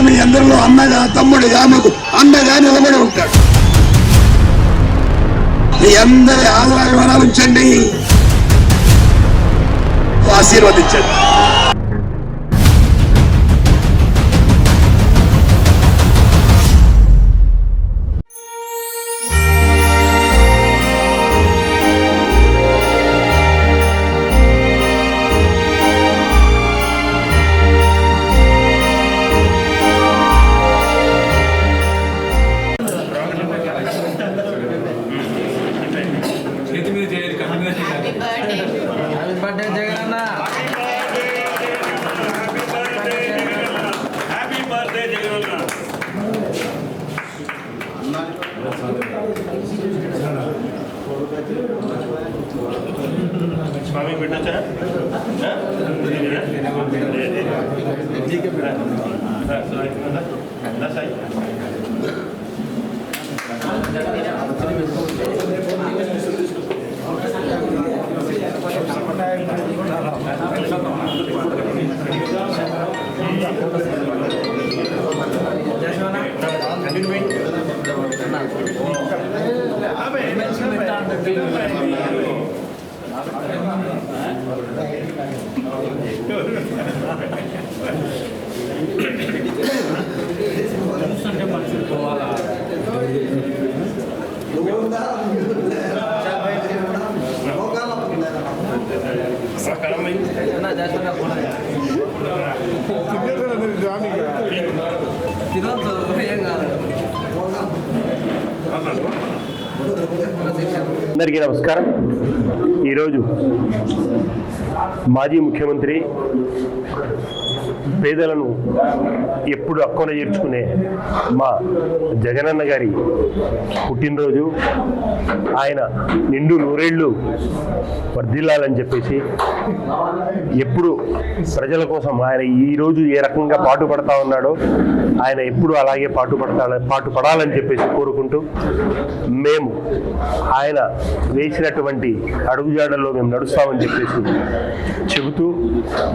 మీ అందరిలో అన్నగా తమ్ముడిగా మాకు అండగా నిలబడి ఉంటాడు. మీ అందరి ఆదరణ ఉంచండి. ఆశీర్వదించండి. చేయాలి కమిటీ మీద చేయాలి happy birthday Jagananna happy birthday Jagananna స్వామి పెట్టచ్చా సాయి అన్న చేస్తున్నా తినొద్దు ఏం కాదు. అందరికీ నమస్కారం. ఈరోజు మాజీ ముఖ్యమంత్రి పేదలను ఎప్పుడు అక్కున చేర్చుకునే మా జగనన్న గారి పుట్టినరోజు ఆయన నిండు నూరేళ్ళు వర్ధిల్లాలని చెప్పేసి ఎప్పుడు ప్రజల కోసం ఆయన ఈరోజు ఏ రకంగా పాటుపడతా ఉన్నాడో ఆయన ఎప్పుడు అలాగే పాటుపడతా పాటు పడాలని చెప్పేసి కోరుకుంటూ మేము ఆయన వేసినటువంటి అడుగుజాడల్లో మేము నడుస్తామని చెప్పేసి చెబుతూ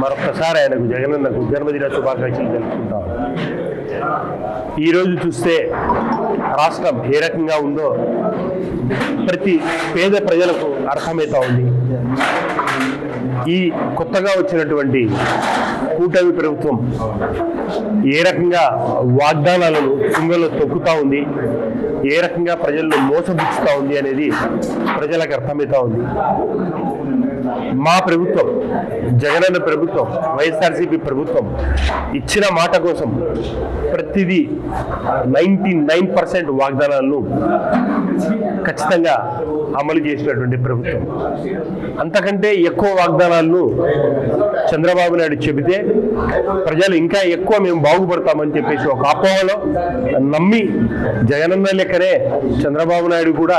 మరొకసారి ఆయనకు జగనన్నకు జన్మదిన శుభాకాంక్షలు తెలుపుకుంటాం. ఈరోజు చూస్తే రాష్ట్రం ఏ రకంగా ఉందో ప్రతి పేద ప్రజలకు అర్థమవుతా ఉంది. ఈ కొత్తగా వచ్చినటువంటి కూటమి ప్రభుత్వం ఏ రకంగా వాగ్దానాలను తుంగలో తొక్కుతా ఉంది. ఏ రకంగా ప్రజలను మోసపుచ్చుతా ఉంది అనేది ప్రజలకు అర్థమవుతా ఉంది. మా ప్రభుత్వం జగనన్న ప్రభుత్వం వైఎస్ఆర్సీపీ ప్రభుత్వం ఇచ్చిన మాట కోసం ప్రతిదీ నైంటీ నైన్ పర్సెంట్ వాగ్దానాలను ఖచ్చితంగా అమలు చేసినటువంటి ప్రభుత్వం. అంతకంటే ఎక్కువ వాగ్దానాలను చంద్రబాబు నాయుడు చెబితే ప్రజలు ఇంకా ఎక్కువ మేము బాగుపడతామని చెప్పేసి ఒక అపోహలో నమ్మి జగనన్న లెక్కనే చంద్రబాబు నాయుడు కూడా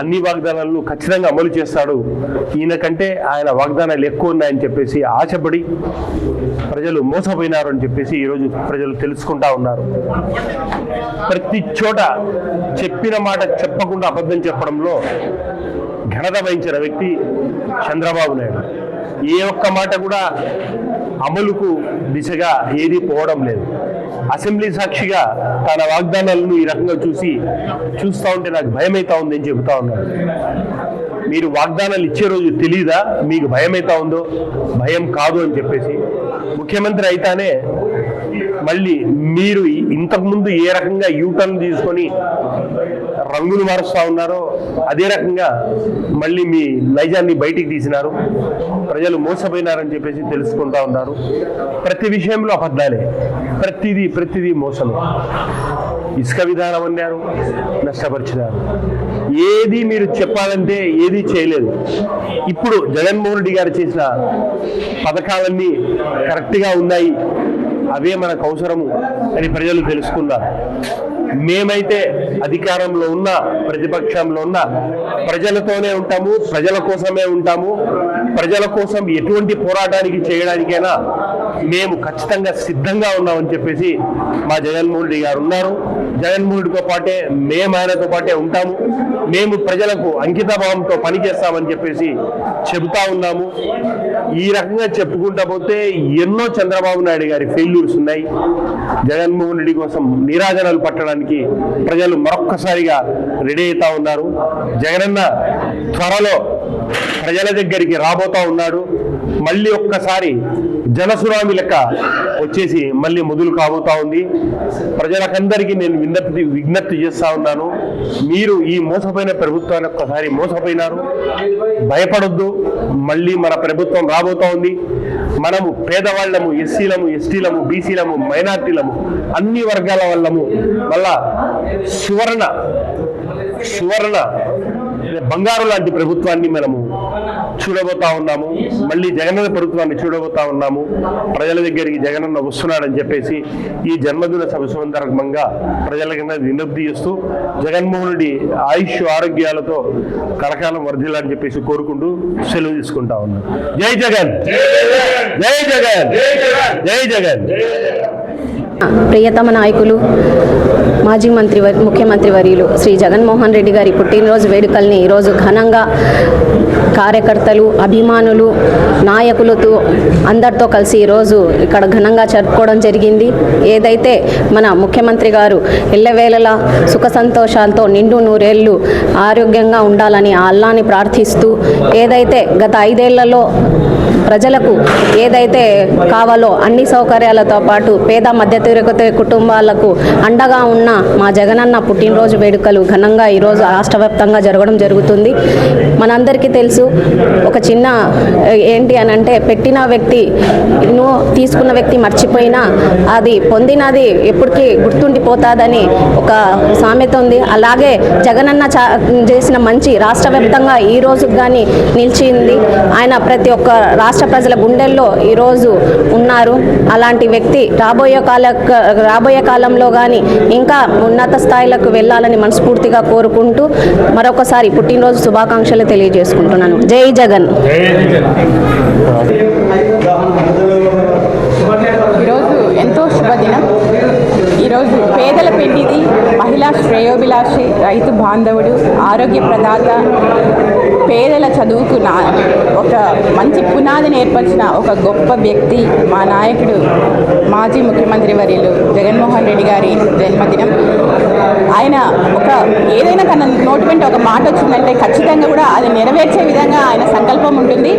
అన్ని వాగ్దానాలను ఖచ్చితంగా అమలు చేస్తాడు. ఈయన కంటే ఆయన వాగ్దానాలు ఎక్కువ ఉన్నాయని చెప్పేసి ఆశపడి ప్రజలు మోసపోయినారు అని చెప్పేసి ఈరోజు ప్రజలు తెలుసుకుంటా ఉన్నారు. ప్రతి చోట చెప్పిన మాట చెప్పకుండా అబద్ధం చెప్పడంలో ఘనత వహించిన వ్యక్తి చంద్రబాబు నాయుడు. ఏ ఒక్క మాట కూడా అమలుకు దిశగా ఏది పోవడం లేదు. అసెంబ్లీ సాక్షిగా తన వాగ్దానాలను ఈ రకంగా చూసి చూస్తూ ఉంటే నాకు భయమైతా ఉందని చెబుతా ఉన్నాడు మీరు వాగ్దానాలు ఇచ్చే రోజు తెలీదా? మీకు భయమైతా ఉందో? భయం కాదు అని చెప్పేసి. ముఖ్యమంత్రి అయితేనే మళ్ళీ మీరు ఇంతకుముందు ఏ రకంగా యూటర్న్ తీసుకొని రంగులు మారుస్తూ ఉన్నారో. అదే రకంగా మళ్ళీ మీ నైజాన్ని బయటికి తీసినారు. ప్రజలు మోసపోయినారని చెప్పేసి తెలుసుకుంటా ఉన్నారు. ప్రతి విషయంలో అబద్ధాలే. ప్రతిదీ ప్రతిదీ మోసమే. ఇసుక విధానం అన్నారు నష్టపరిచినారు. ఏది మీరు చెప్పాలంటే ఏది చేయలేదు. ఇప్పుడు జగన్మోహన్ రెడ్డి గారు చేసిన పథకాలన్నీ కరెక్ట్గా ఉన్నాయి. అవే మనకు అవసరము అని ప్రజలు తెలుసుకున్నారు. మేమైతే అధికారంలో ఉన్న ప్రతిపక్షంలో ఉన్న ప్రజలతోనే ఉంటాము ప్రజల కోసమే ఉంటాము ప్రజల కోసం ఎటువంటి పోరాటానికి చేయడానికైనా మేము ఖచ్చితంగా సిద్ధంగా ఉన్నామని చెప్పేసి మా జగన్మోహన్ రెడ్డి గారు ఉన్నారు. జగన్మోహన్ రెడ్డితో పాటే మేము ఆయనతో పాటే ఉంటాము. మేము ప్రజలకు అంకితభావంతో పనిచేస్తామని చెప్పేసి చెబుతా ఉన్నాము. ఈ రకంగా చెప్పుకుంటా పోతే ఎన్నో చంద్రబాబు నాయుడు గారి ఫెయిల్యూర్స్ ఉన్నాయి. జగన్మోహన్ రెడ్డి కోసం నిరాజనాలు పట్టడానికి ప్రజలు మరొక్కసారిగా రెడీ అవుతా ఉన్నారు. జగనన్న త్వరలో ప్రజల దగ్గరికి రాబోతా ఉన్నాడు. మళ్ళీ ఒక్కసారి జనసునామీ లెక్క వచ్చేసి మళ్ళీ మొదలు కాబోతా ఉంది. ప్రజలకందరికీ నేను విజ్ఞప్తి విజ్ఞప్తి చేస్తా ఉన్నాను. మీరు ఈ మోసపోయిన ప్రభుత్వాన్ని ఒక్కసారి మోసపోయినారు. భయపడొద్దు. మళ్ళీ మన ప్రభుత్వం రాబోతా ఉంది. మనము పేదవాళ్ళము ఎస్సీలము ఎస్టీలము బీసీలము మైనార్టీలము అన్ని వర్గాల వాళ్ళము మళ్ళా సువర్ణ సువర్ణ బంగారు లాంటి ప్రభుత్వాన్ని మనము చూడబోతా ఉన్నాము. మళ్ళీ జగనన్న ప్రభుత్వాన్ని చూడబోతా ఉన్నాము. ప్రజల దగ్గరికి జగనన్న వస్తున్నాడని చెప్పేసి ఈ జన్మదిన సభ సందర్భంగా కింద విజ్ఞప్తి చేస్తూ జగన్మోహనుడి ఆయుష్ ఆరోగ్యాలతో కలకాలం వర్ధిల్లని చెప్పేసి కోరుకుంటూ సెలవు తీసుకుంటా ఉన్నాం. జై జగన్! జై జగన్! జై జగన్! ప్రియతమ నాయకులు మాజీ మంత్రి ముఖ్యమంత్రి వర్యులు శ్రీ జగన్మోహన్ రెడ్డి గారి పుట్టినరోజు వేడుకల్ని ఈరోజు ఘనంగా కార్యకర్తలు అభిమానులు నాయకులతో అందరితో కలిసి ఈరోజు ఇక్కడ ఘనంగా జరుపుకోవడం జరిగింది. ఏదైతే మన ముఖ్యమంత్రి గారు ఎల్లవేళలా సుఖ సంతోషాలతో నిండు నూరేళ్ళు ఆరోగ్యంగా ఉండాలని అల్లాని ప్రార్థిస్తూ ఏదైతే గత ఐదేళ్ళలో ప్రజలకు ఏదైతే కావాలో అన్ని సౌకర్యాలతో పాటు పేద మధ్యతరగతి కుటుంబాలకు అండగా ఉన్న మా జగనన్న పుట్టినరోజు వేడుకలు ఘనంగా ఈరోజు రాష్ట్ర వ్యాప్తంగా జరగడం జరుగుతుంది. మనందరికీ తెలుసు ఒక చిన్న ఏంటి అని అంటే పెట్టిన వ్యక్తి నువ్వు తీసుకున్న వ్యక్తి మర్చిపోయినా అది పొందినది ఎప్పటికీ గుర్తుండిపోతాదని ఒక సామెత ఉంది. అలాగే జగనన్న చా చేసిన మంచి రాష్ట్ర వ్యాప్తంగా ఈ రోజు కానీ నిలిచింది. ఆయన ప్రతి ఒక్క రాష్ట్ర రాష్ట్ర ప్రజల గుండెల్లో ఈరోజు ఉన్నారు. అలాంటి వ్యక్తి రాబోయే కాల రాబోయే కాలంలో కానీ ఇంకా ఉన్నత స్థాయిలకు వెళ్ళాలని మనస్ఫూర్తిగా కోరుకుంటూ మరొకసారి పుట్టినరోజు శుభాకాంక్షలు తెలియజేసుకుంటున్నాను. జై జగన్. ఈరోజు ఎంతో శుభదినం. ఈరోజు పేదల పెళ్ళిది మహిళా శ్రేయోభిలాషి రైతు బాంధవుడు ఆరోగ్య ప్రదాత పేదల చదువుకు నా ఒక మంచి పునాదిని ఏర్పరిచిన ఒక గొప్ప వ్యక్తి మా నాయకుడు మాజీ ముఖ్యమంత్రి వర్యులు జగన్మోహన్ రెడ్డి గారి జన్మదినం. ఆయన ఒక ఏదైనా తన నోటి వెంట ఒక మాట వచ్చిందంటే ఖచ్చితంగా కూడా అది నెరవేర్చే విధంగా ఆయన సంకల్పం ఉంటుంది.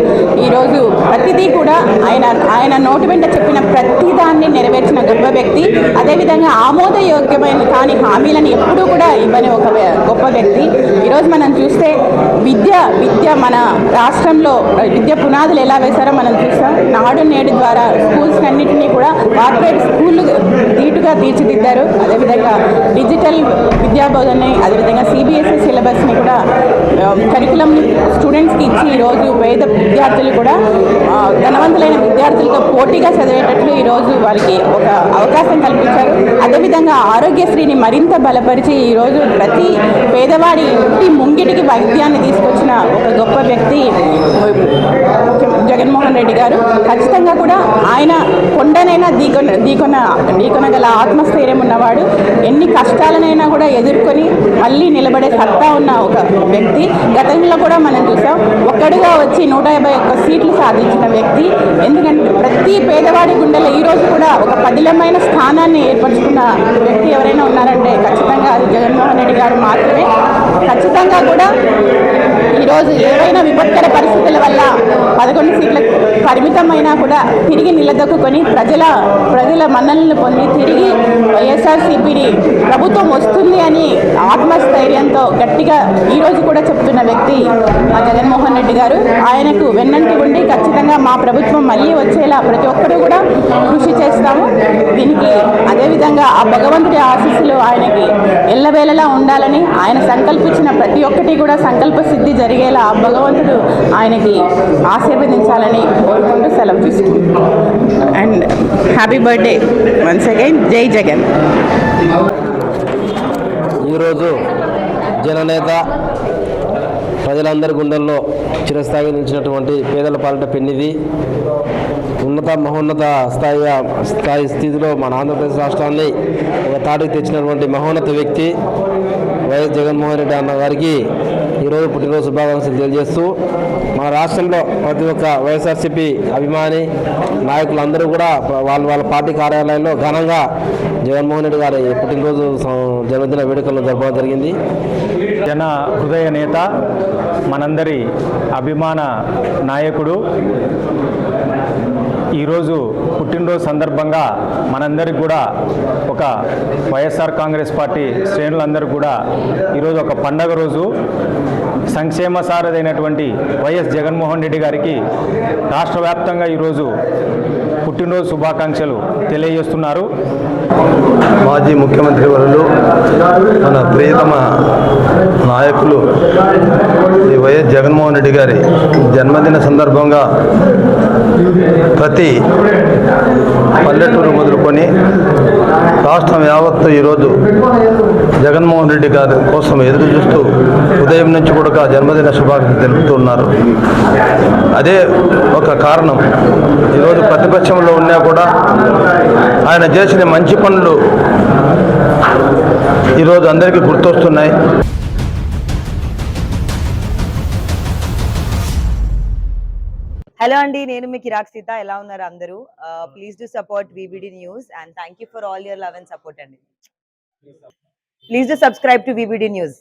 ఈరోజు ప్రతిదీ కూడా ఆయన ఆయన నోటి వెంట చెప్పిన ప్రతిదాన్ని నెరవేర్చిన గొప్ప వ్యక్తి. అదేవిధంగా ఆమోదయోగ్యమైన కాని హామీలను ఎప్పుడూ కూడా ఇవ్వని ఒక వ్య- గొప్ప వ్యక్తి. ఈరోజు మనం చూస్తే విద్య విద్య మన రాష్ట్రంలో విద్య పునాదులు ఎలా వేశారో మనం చూసాం. నాడు నేడు ద్వారా స్కూల్స్ అన్నింటినీ కూడా కార్పొరేట్ స్కూళ్ళు ధీటుగా తీర్చిదిద్దారు. అదేవిధంగా డిజిటల్ విద్యా బోధనని అదేవిధంగా సిబిఎస్ఈ సిలబస్ని కూడా కరికులం స్టూడెంట్స్కి ఇచ్చి ఈరోజు పేద విద్యార్థులు కూడా ధనవంతులైన విద్యార్థులతో పోటీగా చదివేటట్లు ఈరోజు వారికి ఒక అవకాశం కల్పించారు. అదేవిధంగా ఆరోగ్యశ్రీని మరింత బలపరిచి ఈరోజు ప్రతి పేదవాడి ఇంటి ముంగిటికి వైద్యాన్ని తీసుకొచ్చిన ఒక గొప్ప వ్యక్తి జగన్మోహన్ రెడ్డి గారు. ఖచ్చితంగా కూడా ఆయన కొండనైనా దీకొన దీకొన దీకొనగల ఆత్మస్థైర్యం ఉన్నవాడు ఎన్ని కష్టాలనైనా కూడా ఎదుర్కొని మళ్ళీ నిలబడే సత్తా ఉన్న ఒక వ్యక్తి. గతంలో కూడా మనం చూసాం ఒక్కడుగా వచ్చి నూట యాభై ఒక్క సీట్లు సాధించిన వ్యక్తి. ఎందుకంటే ప్రతి పేదవాడి గుండెలో ఈరోజు కూడా ఒక పదిలమైన స్థానాన్ని ఏర్పరచుకున్న వ్యక్తి ఎవరైనా ఉన్నారంటే ఖచ్చితంగా అది జగన్మోహన్ రెడ్డి గారు మాత్రమే. ఖచ్చితంగా కూడా ఈరోజు ఏవైనా విపత్కర పరిస్థితుల వల్ల పదకొండు సీట్లకు పరిమితమైనా కూడా తిరిగి నిలదొక్కుని ప్రజల ప్రజల మన్ననలు పొంది తిరిగి వైఎస్ఆర్సీపీని ప్రభుత్వం వస్తుంది అని ఆత్మస్థైర్యంతో గట్టిగా ఈ రోజు కూడా చెప్తున్న వ్యక్తి మా జగన్మోహన్ రెడ్డి గారు. ఆయనకు వెన్నంటి ఉండి ఖచ్చితంగా మా ప్రభుత్వం మళ్ళీ వచ్చేలా ప్రతి ఒక్కరూ కూడా కృషి చేస్తాము. దీనికి అదేవిధంగా ఆ భగవంతుడి ఆశీస్సులు ఆయనకి ఎల్లవేళలా ఉండాలని ఆయన సంకల్పించిన ప్రతి ఒక్కటి కూడా సంకల్ప సిద్ధి జరిగేలా ఆ భగవంతుడు ఆయనకి ఆశీర్వదించాలని కోరుకుంటూ సెలవు తీసుకుంటాం and happy birthday once again. జై జగన్. ఈరోజు జననేత ప్రజలందరి గుండెల్లో చిరస్థాయి నిలిచినటువంటి పేదల పాలిట పెన్నిది. ఉన్నత మహోన్నత స్థాయి స్థాయి స్థితిలో మన ఆంధ్రప్రదేశ్ రాష్ట్రాన్ని ఒక తాటికి తెచ్చినటువంటి మహోన్నత వ్యక్తి. వైఎస్ జగన్మోహన్ రెడ్డి అన్న గారికి ఈరోజు పుట్టినరోజు శుభాకాంక్షలు తెలియజేస్తూ మన రాష్ట్రంలో ప్రతి ఒక్క వైఎస్ఆర్సీపీ అభిమాని నాయకులందరూ కూడా వాళ్ళ వాళ్ళ పార్టీ కార్యాలయంలో ఘనంగా జగన్మోహన్ రెడ్డి గారి పుట్టినరోజు జన్మదిన వేడుకలను జరపడం జరిగింది. జన హృదయ నేత మనందరి అభిమాన నాయకుడు ఈరోజు పుట్టినరోజు సందర్భంగా మనందరికి కూడా ఒక వైఎస్ఆర్ కాంగ్రెస్ పార్టీ శ్రేణులందరూ కూడా ఈరోజు ఒక పండగ రోజు. సంక్షేమ సారథైనటువంటి వైఎస్ జగన్మోహన్ రెడ్డి గారికి రాష్ట్ర వ్యాప్తంగా ఈరోజు పుట్టినరోజు శుభాకాంక్షలు తెలియజేస్తున్నారు. మాజీ ముఖ్యమంత్రి వరులు మన ప్రియతమ నాయకులు శ్రీ వైఎస్ జగన్మోహన్ రెడ్డి గారి జన్మదిన సందర్భంగా ప్రతి పల్లెటూరు మొదలుకొని రాష్ట్రం యావత్తు ఈరోజు జగన్మోహన్ రెడ్డి గారి కోసం ఎదురు చూస్తూ ఉదయం నుంచి కూడా జన్మదిన శుభాకాంక్షలు తెలుపుతున్నారు. అదే ఒక కారణం. ఈరోజు దేశంలో ఉన్నా కూడా ఆయన చేసిన మంచి పనులు ఈరోజు అందరికీ గుర్తొస్తున్నాయి. హలో అండి నేను మీ కిరాక్ సీత. ఎలా ఉన్నారు అందరూ? Please do support VBD news and thank you for all your love and. Support అండి please do subscribe to VBD news